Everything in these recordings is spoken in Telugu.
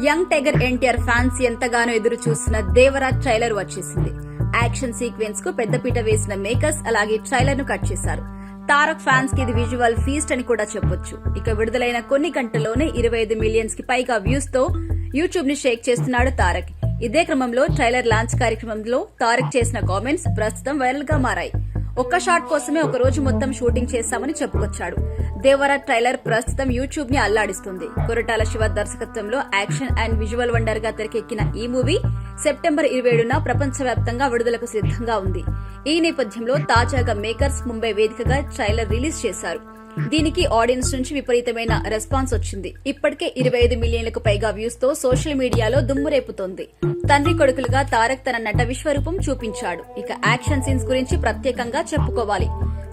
యంగ్ టైగర్ ఎన్టీఆర్ ఫ్యాన్స్ ఎంతగానో ఎదురు చూస్తున్న దేవరాజ్ ట్రైలర్ వచ్చేసింది. యాక్షన్ సీక్వెన్స్కు పెద్దపీట వేసిన మేకర్స్ అలాగే ట్రైలర్ను కట్ చేశారు. తారక్ ఫ్యాన్స్కి ఇది విజువల్ ఫీస్ట్ అని కూడా చెప్పొచ్చు. ఇక విడుదలైన కొన్ని గంటల్లోనే ఇరవై ఐదు మిలియన్స్కి పైగా వ్యూస్తో యూట్యూబ్ని షేక్ చేస్తున్నాడు తారక్. ఇదే క్రమంలో ట్రైలర్ లాంచ్ కార్యక్రమంలో తారక్ చేసిన కామెంట్స్ ప్రస్తుతం వైరల్గా మారాయి. ఒక్క షాట్ కోసమే ఒక రోజు మొత్తం షూటింగ్ చేశామని చెప్పుకొచ్చాడు. దేవర ట్రైలర్ ప్రస్తుతం యూట్యూబ్ని అల్లాడిస్తుంది. కొరటాల శివ దర్శకత్వంలో యాక్షన్ అండ్ విజువల్ వండర్గా తెరకెక్కిన ఈ మూవీ సెప్టెంబర్ ఇరవై ఏడున ప్రపంచవ్యాప్తంగా విడుదలకు సిద్ధంగా ఉంది. ఈ నేపథ్యంలో తాజాగా మేకర్స్ ముంబై వేదికగా ట్రైలర్ రిలీజ్ చేశారు. దీనికి ఆడియన్స్ నుంచి విపరీతమైన రెస్పాన్స్ వచ్చింది. ఇప్పటికే ఇరవై ఐదు మిలియన్లకు పైగా వ్యూస్తో సోషల్ మీడియాలో దుమ్మురేపుతోంది తండ్రి కొడుకులుగా తారక్ తన నట విశ్వరూపం చూపించాడు. ఇక యాక్షన్ సీన్స్ గురించి ప్రత్యేకంగా చెప్పుకోవాలి.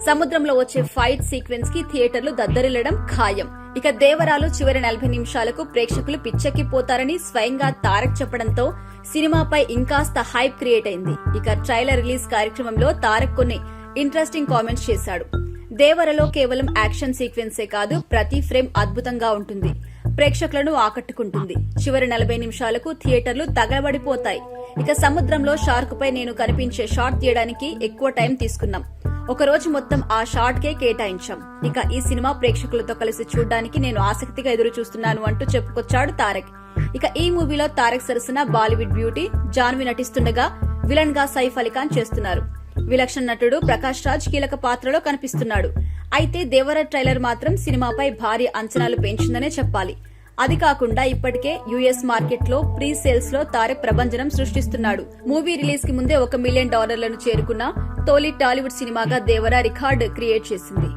సముద్రంలో వచ్చే ఫైట్ సీక్వెన్స్కి థియేటర్లు దద్దరిల్లడం ఖాయం. ఇక దేవరాలు చివరి నలభై నిమిషాలకు ప్రేక్షకులు పిచ్చెక్కిపోతారని స్వయంగా తారక్ చెప్పడంతో సినిమాపై ఇంకాస్త హైప్ క్రియేట్ అయింది. ఇక ట్రైలర్ రిలీజ్ కార్యక్రమంలో తారక్ కొన్ని ఇంట్రెస్టింగ్ కామెంట్స్ చేశాడు. దేవరలో కేవలం యాక్షన్ సీక్వెన్సే కాదు ప్రతి ఫ్రేమ్ అద్భుతంగా ఉంటుంది. ప్రేక్షకులను ఆకట్టుకుంటుంది. చివరి నలభై నిమిషాలకు థియేటర్లు తగలబడిపోతాయి. ఇక సముద్రంలో షార్క్ పై నేను కనిపించే షాట్ తీయడానికి ఎక్కువ టైం తీసుకున్నాం. ఒక రోజు మొత్తం ఆ షార్ట్ కే కేటాయించాం. ఇక ఈ సినిమా ప్రేక్షకులతో కలిసి చూడడానికి నేను ఆసక్తిగా ఎదురు చూస్తున్నాను అంటూ చెప్పుకొచ్చాడు తారక్. ఇక ఈ మూవీలో తారక్ సరసన బాలీవుడ్ బ్యూటీ జాన్వి నటిస్తుండగా విలన్గా సైఫ్ అలీఖాన్ చేస్తున్నారు. విలక్షణ నటుడు ప్రకాష్ రాజ్ కీలక పాత్రలో కనిపిస్తున్నాడు. అయితే దేవర ట్రైలర్ మాత్రం సినిమాపై భారీ అంచనాలు పెంచిందనే చెప్పాలి. అది కాకుండా ఇప్పటికే యుఎస్ మార్కెట్లో ప్రీ సేల్స్లో తారక్ ప్రభంజనం సృష్టిస్తున్నాడు. మూవీ రిలీజ్కి ముందే ఒక మిలియన్ డాలర్లను చేరుకున్న తొలి టాలీవుడ్ సినిమాగా దేవర రికార్డ్ క్రియేట్ చేసింది.